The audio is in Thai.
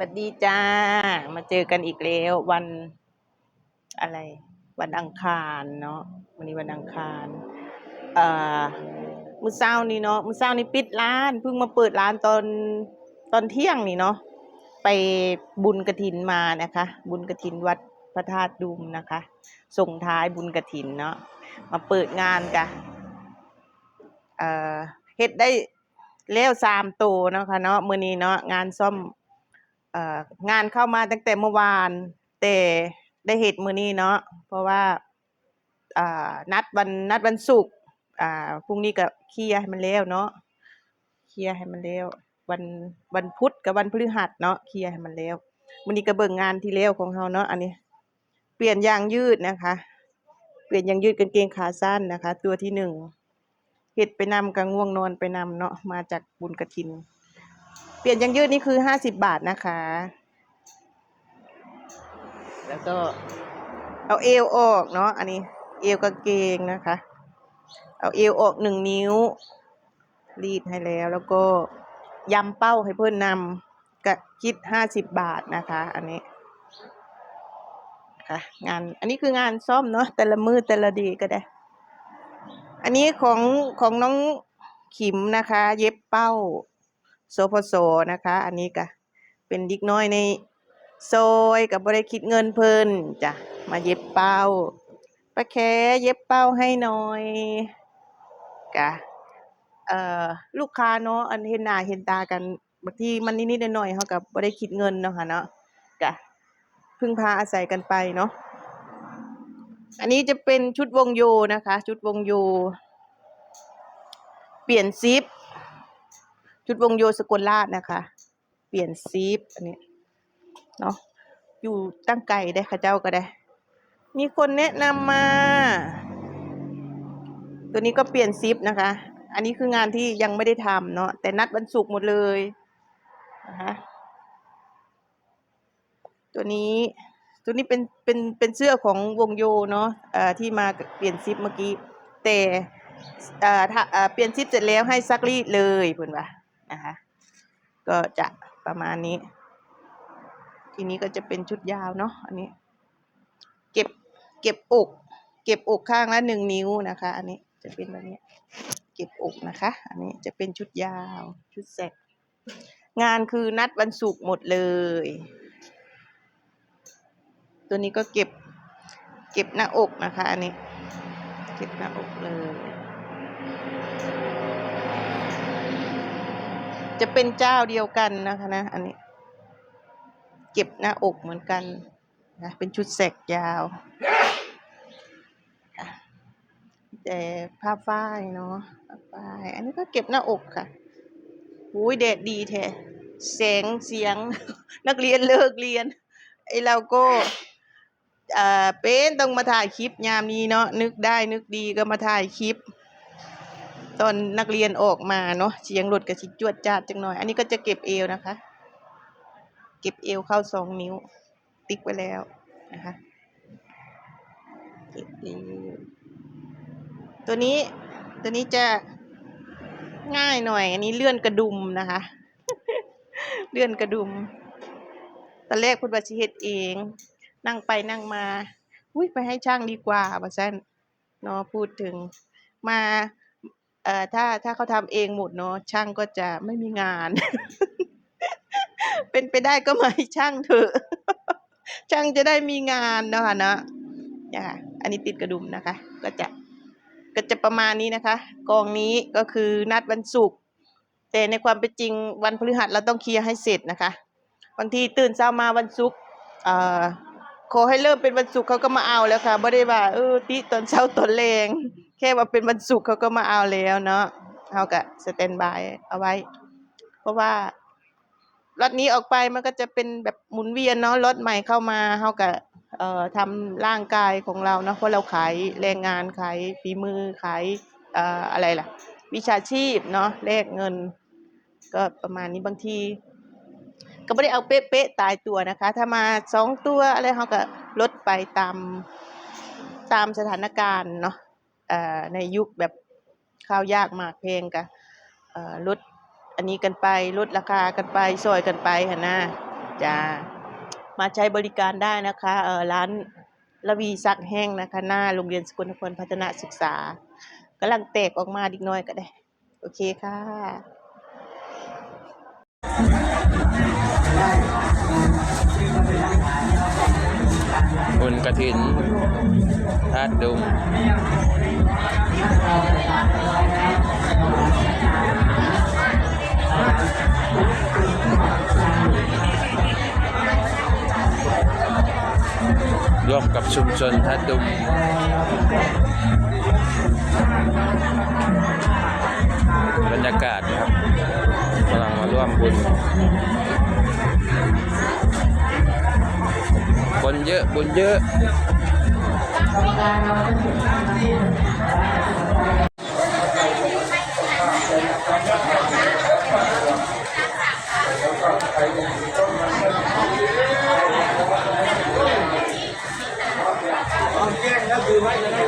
สวัสดีจ้า มาเจอกันอีกแล้ววันอะไร วันอังคารเนาะวันนี้วันอังคารเอ่อมื้อเช้านี้เนาะมื้อเช้านี้ปิดร้านเพิ่งมาเปิดร้านตอนตอนเที่ยงนี่เนาะไปบุญกระถินมานะคะ บุญกระถินวัดพระธาตุดุมนะคะ ส่งท้ายบุญกระถินเนาะมาเปิดงานกะเอ่อเฮ็ดได้แล้วสามโตวเนาะค่ะเนาะมื้อนี้เนาะงานซ่อม งานเข้ามาตั้งแต่เมื่อวาน แต่ได้เฮ็ดมื้อนี้เนาะเพราะว่านัดวันนัดวันศุกร์พรุ่งนี้ก็เคลียร์ให้มันแล้วเนาะเคลียร์ให้มันแล้ววันวันพุธกับวันพฤหัสเนาะเคลียร์ให้มันแล้วมื้อนี้ก็เบิ่งงานที่แล้วของเฮาเนาะอันนี้ เปลี่ยนยางยืดนะคะ เปลี่ยนยางยืดกางเกงขาสั้นนะคะ ตัวที่หนึ่งเฮ็ดไปนำก็ง่วงนอนไปนำเนาะมาจากบุญกฐิน เปลี่ยนยางยืดนี่คือห้าสิบบาทนะคะ แล้วก็เอาเอวออกเนาะ อันนี้เอวกางเกงนะคะ เอาเอวออกหนึ่งนิ้ว รีดให้แล้ว แล้วก็ยำเป้าให้เพื่อนนำก็คิดห้าสิบบาทนะคะ อันนี้ค่ะงานอันนี้คืองานซ่อมเนาะแต่ละมือแต่ละดีก็ได้ อันนี้ของของน้องขิมนะคะ เย็บเป้า โสพโสนะคะ อันนี้ก็เป็นดิกน้อยในซอยกับบริคิดเงินเพิ่นจ้ะมาเย็บเป้าป้าแคเย็บเป้าให้หน่อยกะเอ่อลูกค้าเนาะอันเห็นหน้าเห็นตากันบางทีมันนิดๆหน่อยๆเขากับ่ได้คิดเงินเนาะค่ะเนาะกะพึ่งพาอาศัยกันไปเนาะอันนี้จะเป็นชุดวงโยนะคะ ชุดวงโย เปลี่ยนซิป ชุดวงโยสกลราชนะคะ เปลี่ยนซีฟอันนี้เนาะอยู่ตั้งไก่ได้ค่ะเจ้าก็ได้ มีคนแนะนำมา ตัวนี้ก็เปลี่ยนซิปนะคะ อันนี้คืองานที่ยังไม่ได้ทำเนาะแต่นัดวันศุกร์หมดเลยนะคะตัวนี้ตัวนี้เป็นเป็นเป็นเสื้อของวงโยเนาะเอ่อที่มาเปลี่ยนซิปเมื่อกี้ แต่เอ่ออ่อเปลี่ยนซิปเสร็จแล้วให้ซักรีดเลยเพื่อนว่า นะคะ ก็จะประมาณนี้ ทีนี้ก็จะเป็นชุดยาวเนาะอันนี้ เก็บเก็บอก เก็บอกข้างละหนึ่งนิ้วนะคะ อันนี้จะเป็นแบบนี้เก็บอกนะคะ อันนี้จะเป็นชุดยาวชุดแสกงานคือนัดวันศุกร์หมดเลย ตัวนี้ก็เก็บเก็บหน้าอกนะคะ อันนี้ เก็บหน้าอกเลย จะเป็นเจ้าเดียวกันนะคะนะ อันนี้ เก็บหน้าอกเหมือนกันนะเป็นชุดแสกยาวแต่ผ้าฝ้ายเนาะผ้าฝ้าย อันนี้ก็เก็บหน้าอกค่ะหูยแดดดีแท้แสงเสียง นักเรียนเลิกเรียน ไอเราก็เออเป็นต้องมาถ่ายคลิปยามนี้เนาะนึกได้นึกดีก็มาถ่ายคลิป ตอนนักเรียนออกมาเนาะเสียงรถกระชิจวดจาดจังหน่อย อันนี้ก็จะเก็บเอวนะคะ เก็บเอวเข้าสองนิ้ว ติ๊กไว้แล้วนะคะเก็บเอวตัวนี้ตัวนี้จะง่ายหน่อย อันนี้เลื่อนกระดุมนะคะ เลื่อนกระดุมตอนแรกคุณบัชิเฮ็ดเอง นั่งไปนั่งมา อุ้ยไปให้ช่างดีกว่าบัซันเนาะพูดถึงมา เอ่อ ถ้า ถ้าเขาทำเองหมดเนาะ ช่างก็จะไม่มีงาน เป็นไปได้ก็ มา ให้ช่างเถอะ ช่างจะได้มีงานเนาะค่ะเนาะเนี่ยค่ะอันนี้ติดกระดุมนะคะ ก็จะ ก็จะประมาณนี้นะคะ กองนี้ก็คือนัดวันศุกร์ แต่ในความเป็นจริงวันพฤหัสเราต้องเคลียร์ให้เสร็จนะคะ บางทีตื่นเช้ามาวันศุกร์ เอ่อ ขอให้เริ่มเป็นวันศุกร์เขาก็มาเอาแล้วค่ะไม่ได้ว่า เออ ติตอนเช้าตอนแรง แค่ว่าเป็นวันศุกร์เขาก็มาเอาแล้วเนาะเขาก็สแตนบายเอาไว้ เพราะว่าล็อตนี้ออกไปมันก็จะเป็นแบบหมุนเวียนเนาะล็อตใหม่เข้ามาเขาก็เอ่อทำร่างกายของเราเนาะเพราะเราขายแรงงานขายฝีมือขายเอ่ออะไรล่ะ วิชาชีพเนาะแลกเงิน ก็ประมาณนี้บางที ก็ไม่ได้เอาเป๊ะๆตายตัวนะคะ ถ้ามาสองตัวอะไรเขาก็ลดไปตามตามสถานการณ์เนาะ ในยุคแบบข้าวยากหมากเพลงกะลดอันนี้กันไปลดราคากันไปซอยกันไปหั่นะจ้ามาใช้บริการได้นะคะร้านระวีซักแห้งนะคะหน้าโรงเรียนสกลนครพัฒนาศึกษากำลังแตกออกมาดิกน้อยก็ได้ โอเคค่ะบุญก ระถินธาตุดุงร่วมกับชุมชนธาตุดุงบรรยากาศนะครับกำลังมาร่วมบุญ นเยอะบนเยอะแล้วคือไว้จะได้